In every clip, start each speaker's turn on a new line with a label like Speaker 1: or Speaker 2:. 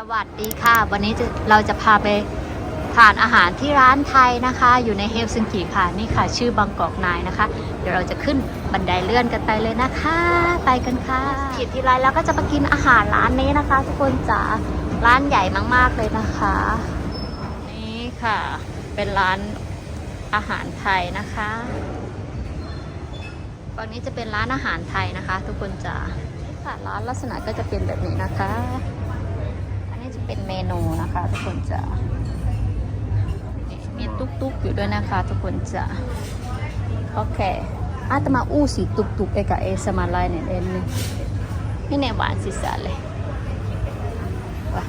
Speaker 1: สวัสดีค่ะ วันนี้จะเราจะพาไปทานอาหารที่ร้านไทยนะคะ อยู่ในเฮลซิงกิค่ะนี่ค่ะ ชื่อบางกอกนายนะคะ เดี๋ยวเราจะขึ้นบันไดเลื่อนกันไปเลยนะคะ ไปกันค่ะขีดทีไรแล้วก็จะมากินอาหารร้านนี้นะคะ ทุกคนจ๋าร้านใหญ่มากๆเลยนะคะ นี่ค่ะ เป็นร้านอาหารไทยนะคะฝั่งนี้จะเป็นร้านอาหารไทยนะคะ ทุกคนจ๋านี่ค่ะร้านลักษณะก็จะเป็นแบบนี้นะคะ นนี้จะเป็นเมนูนะคะ ทุกคนจะมีตุ๊กตุ๊กอยู่ด้วยนะคะ ทุกคนจะโอเคอาตมาอู้สีตุกตุกเอกเอสมาลายเนี่ยเอ็นนี่นี่ในหวานสิสาเลยว่ะ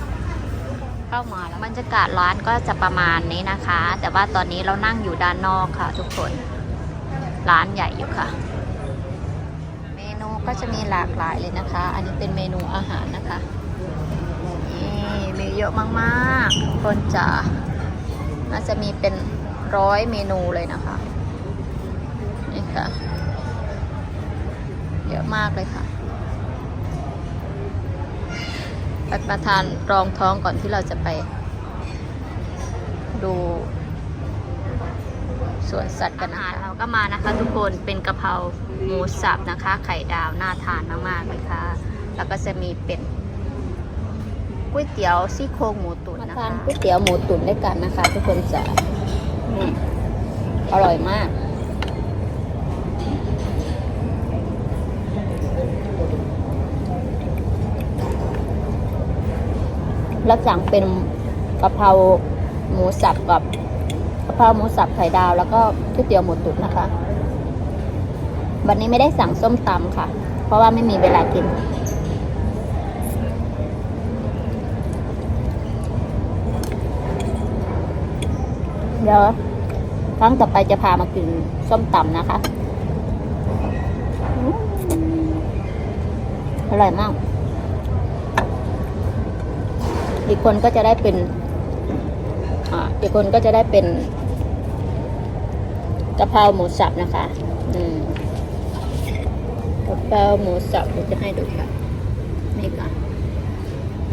Speaker 1: เข้ามาแล้วบรรยากาศร้านก็จะประมาณนี้นะคะ แต่ว่าตอนนี้เรานั่งอยู่ด้านนอกค่ะ ทุกคนร้านใหญ่อยู่ค่ะ เมนูก็จะมีหลากหลายเลยนะคะ อันนี้เป็นเมนูอาหารนะคะ มีเยอะมากๆ คนจะน่าจะมีเป็นร้อยเมนูเลยนะคะ นี่ค่ะ เยอะมากเลยค่ะไปประทานรองท้องก่อนที่เราจะไป ดูสวนสัตว์กันนะคะเราก็มานะคะ ทุกคนเป็นกะเพราหมูสับนะคะ ไข่ดาวน่าทานมากๆเลยค่ะ แล้วก็จะมีเป็น ก๋วยเตี๋ยวซี่โครงหมูตุ๋นนะคะทานก๋วยเตี๋ยวหมูตุ๋นด้วยกันนะคะ ทุกคนจะอืมอร่อยมาก แล้วสั่งเป็นกะเพราหมูสับกับกะเพราหมูสับไข่ดาว แล้วก็ก๋วยเตี๋ยวหมูตุ๋นนะคะ วันนี้ไม่ได้สั่งส้มตำค่ะ เพราะว่าไม่มีเวลากิน เดี๋ยวครั้งต่อไปจะพามากินส้มตำนะคะ อร่อยมาก อีกคนก็จะได้เป็น อ่า อีกคนก็จะได้เป็นกะเพราหมูสับนะคะ อืมกะเพราหมูสับเดี๋ยวจะให้ดูค่ะ นี่ค่ะ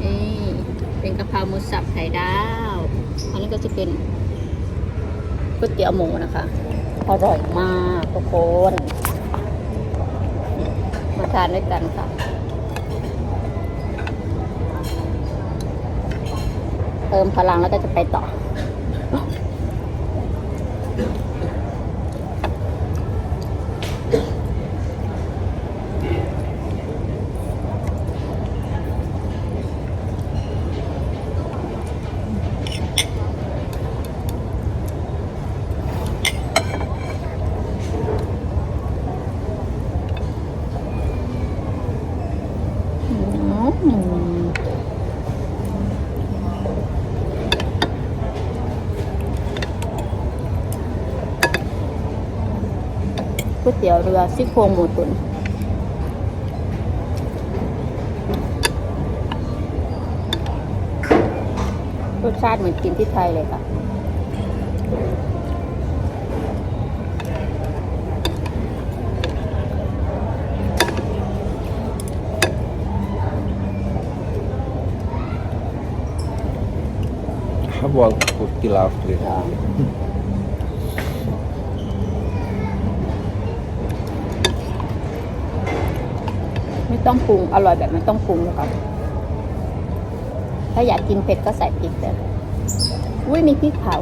Speaker 1: นี่ เป็นกะเพราหมูสับไข่ดาว อันนี้ก็จะเป็น ก๋วยเตี๋ยวหมูนะคะอร่อยมากทุกคน มาทานด้วยกันค่ะเติมพลังแล้วก็จะไปต่อม ก๋วยเตี๋ยวเรือซี่โครงหมูตุ๋นรสชาติเหมือนกินที่ไทยเลยค่ะ
Speaker 2: Han var på till Astrid.
Speaker 1: ต้องปรุงอร่อยแบบไม่ต้องปรุงแล้วครับถ้าอยากกินเผ็ดก็ใส่พริกเลยอุ้ยมีพริกเผา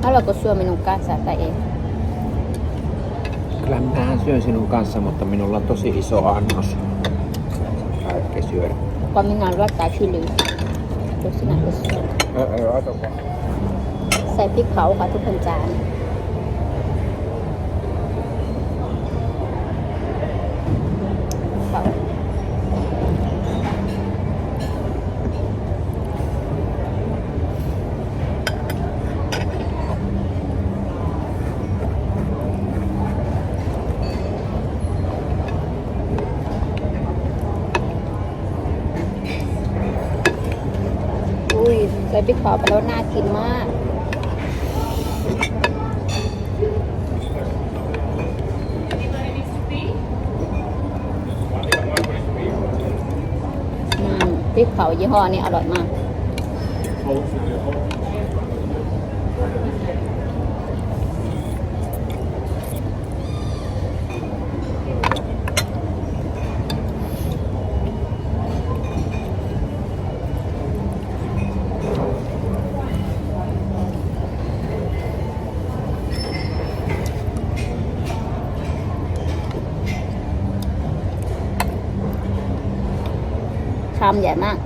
Speaker 1: ถ้าเราก็ช่วยเมนูการใส่ไปเอง
Speaker 2: Kyllä minähän syön sinun kanssa, mutta minulla on tosi iso annos. Kaikki syödä.
Speaker 1: ก็มีงานรักษาชื่อลือดูสินะดูสิ
Speaker 2: Ö, ö, ota vaan.
Speaker 1: ใส่พริกเผาค่ะทุกคนจาน ยใส่พริกเผาไปแล้วน่ากินมาก พริกเผายี่ห้อนี้อร่อยมากำใหญ่มาก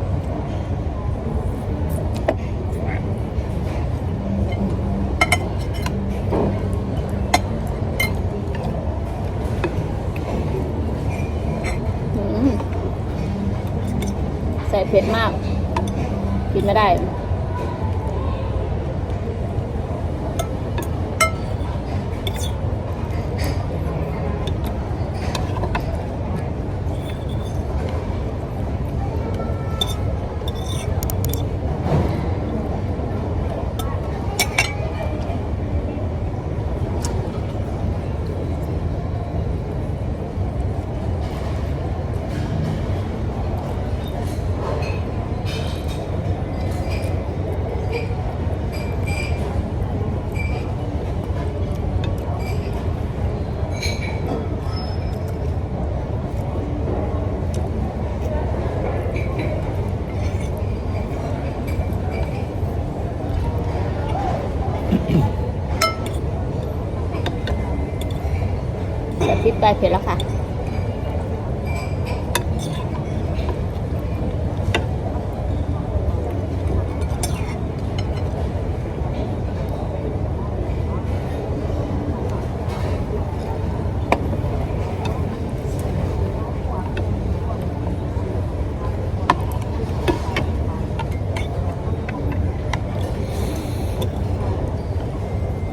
Speaker 1: ใส่เผ็ดมาก กินไม่ได้ พริกไปเผ็ดแล้วค่ะ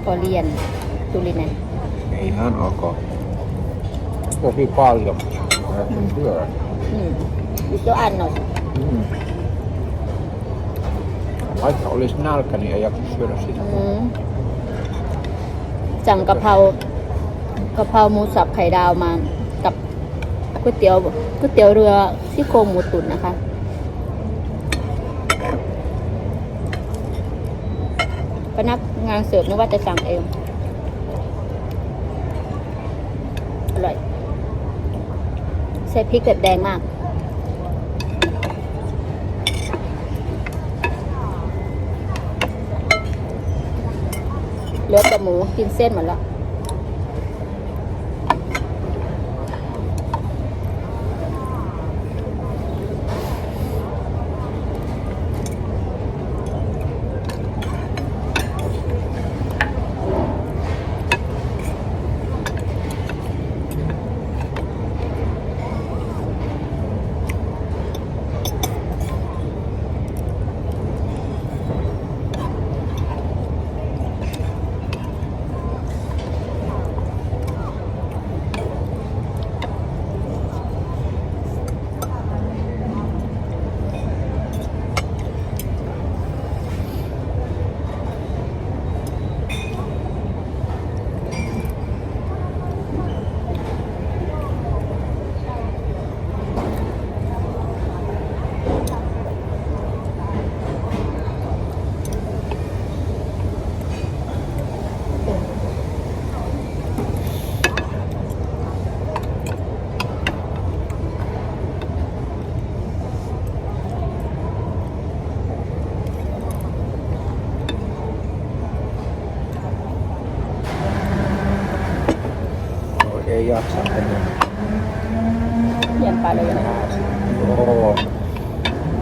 Speaker 1: พอเรียนตุลินเนี่ย
Speaker 2: Ihan ok. Tosi paljon. Mm. Syö.
Speaker 1: อืมอีกตัวอันหน่อย
Speaker 2: Mm. Vaikka olisi nälkä, niin ei jaksa syödä sitä.
Speaker 1: อืมสั่งกะเพรากะเพราหมูสับไข่ดาวมากับก๋วยเตี๋ยวก๋วยเตี๋ยวเรือซี่โครงหมูตุ๋นนะคะ พนักงานเสิร์ฟนึกว่าจะสั่งเอง อร่อย ใส่พริกแบบแดงมาก เหลือแต่หมูกินเส้นหมดแล้ว
Speaker 2: Ei jaksa enää.
Speaker 1: เรียนไปเลยนะ
Speaker 2: Joo.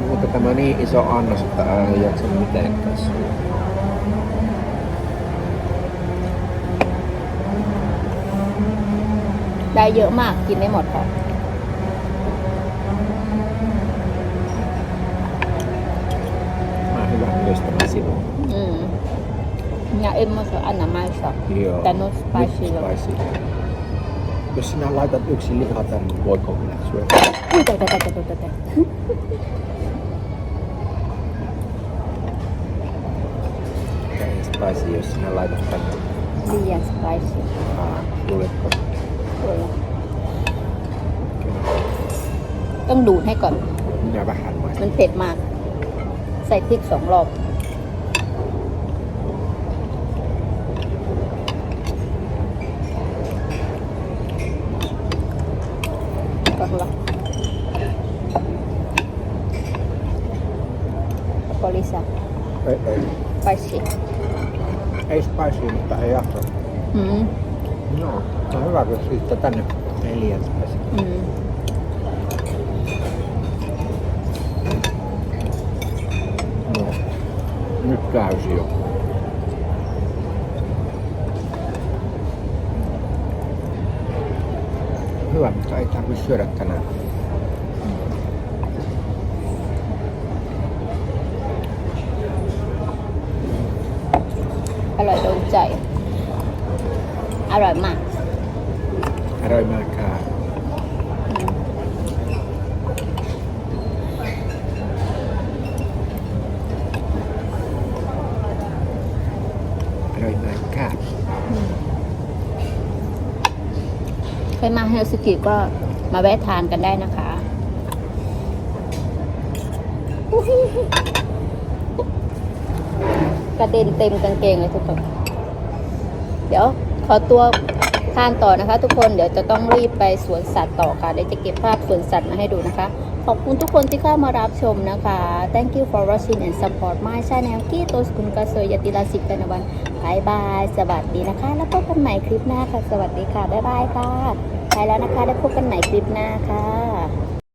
Speaker 2: Mutta tämä on niin iso annos, että ei jaksa mitenkään syödä.
Speaker 1: ได้เยอะมากกินไม่หมดค่ะ
Speaker 2: Mä hyvännöstämään sinua.
Speaker 1: อืมงาเอ็มมาสอันนั้นไม่ชอบ
Speaker 2: Joo.
Speaker 1: Tän on spicy
Speaker 2: Nyt
Speaker 1: level.
Speaker 2: spicy. Jos sinä laitat yksin lihaa tänne, niin voiko minä syödä?
Speaker 1: อุ้ยแต่แต่แต่แต่แต่แต่
Speaker 2: Ei spicy, jos sinä laitat tänne.
Speaker 1: ดีอย่างสไปซี่
Speaker 2: Aa, tuletko?
Speaker 1: ต้องดูดให้ก่อน
Speaker 2: Joo. Ja vähän
Speaker 1: มั
Speaker 2: maista.
Speaker 1: นเผ็ดมาก ใส่พริกสองรอบ alkoholissa?
Speaker 2: Ei, ei.
Speaker 1: Spicy.
Speaker 2: Ei spicy, mutta ei jaksa.
Speaker 1: Mm.
Speaker 2: No, on hyvä, kun siitä tänne neljä liian spicy.
Speaker 1: Mm.
Speaker 2: No, nyt täysi jo. Hyvä, mutta ei tarvitse syödä tänään.
Speaker 1: ร่อยโดนใจ อร่อยมาก
Speaker 2: Aroi melkein. อร่อยมากค่ะ
Speaker 1: ใครมาเฮลซิกิก็มาแวะทานกันได้นะคะ กระเด็นเต็มกางเกงเลยทุกคน เดี๋ยวขอตัวทานต่อนะคะ ทุกคนเดี๋ยวจะต้องรีบไปสวนสัตว์ต่อค่ะเดี๋ยวจะเก็บภาพสวนสัตว์มาให้ดูนะคะ ขอบคุณทุกคนที่เข้ามารับชมนะคะ thank you for watching and support my channel กีโตสกุลกาเซยติลาสิกกันวันบายบาย สวัสดีนะคะ แล้วพบกันใหม่คลิปหน้าค่ะ สวัสดีค่ะ บ๊ายบายค่ะไปแล้วนะคะได้พบกันใหม่คลิปหน้าค่ะ